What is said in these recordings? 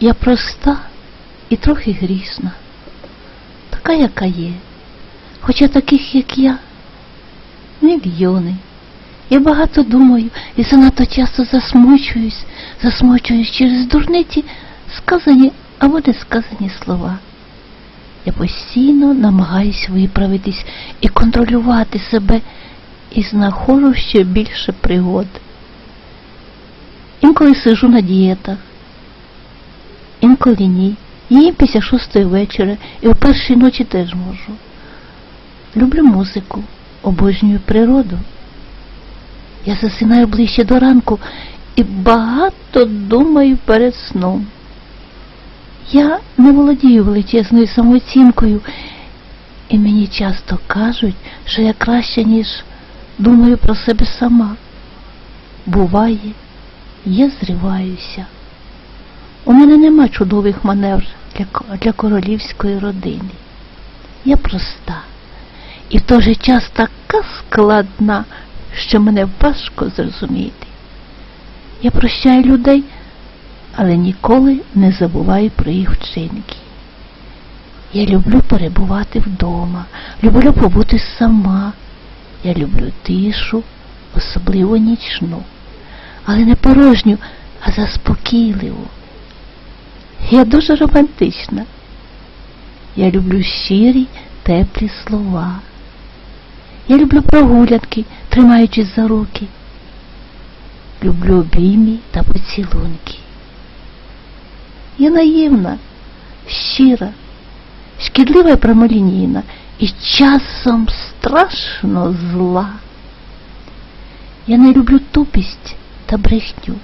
Я проста і трохи грішна, така, яка є, хоча таких, як я, мільйони. Я багато думаю і занадто часто засмучуюсь, засмучуюсь через дурниці сказані або не сказані слова. Я постійно намагаюсь виправитись і контролювати себе і знаходжу ще більше пригод. Інколи сижу на дієтах, інколи ні. Їм після шостої вечора і о першій ночі теж можу. Люблю музику, обожнюю природу. Я засинаю ближче до ранку і багато думаю перед сном. Я не володію величезною самооцінкою, і мені часто кажуть, що я краще, ніж думаю про себе сама. Буває, я зриваюся. У мене нема чудових маневр для, для королівської родини. Я проста і в той же час така складна, що мене важко зрозуміти. Я прощаю людей, але ніколи не забуваю про їх вчинки. Я люблю перебувати вдома, люблю побути сама. Я люблю тишу, особливо нічну, але не порожню, а заспокійливу. Я дуже романтична. Я люблю щирі, теплі слова. Я люблю прогулянки, тримаючись за руки. Люблю обіймі та поцілунки. Я наївна, щира, шкідлива і прямолінійна і часом страшно зла. Я не люблю тупість та брехню,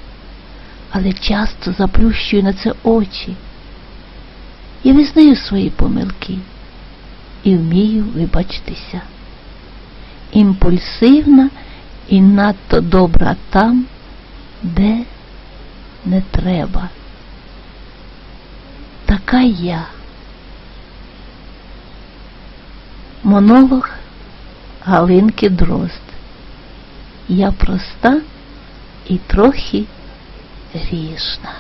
але часто заплющую на це очі. Я визнаю свої помилки і вмію вибачитися. Імпульсивна і надто добра там, де не треба. Така я. Монолог Галинки Дрозд. Я проста і трохи грішна.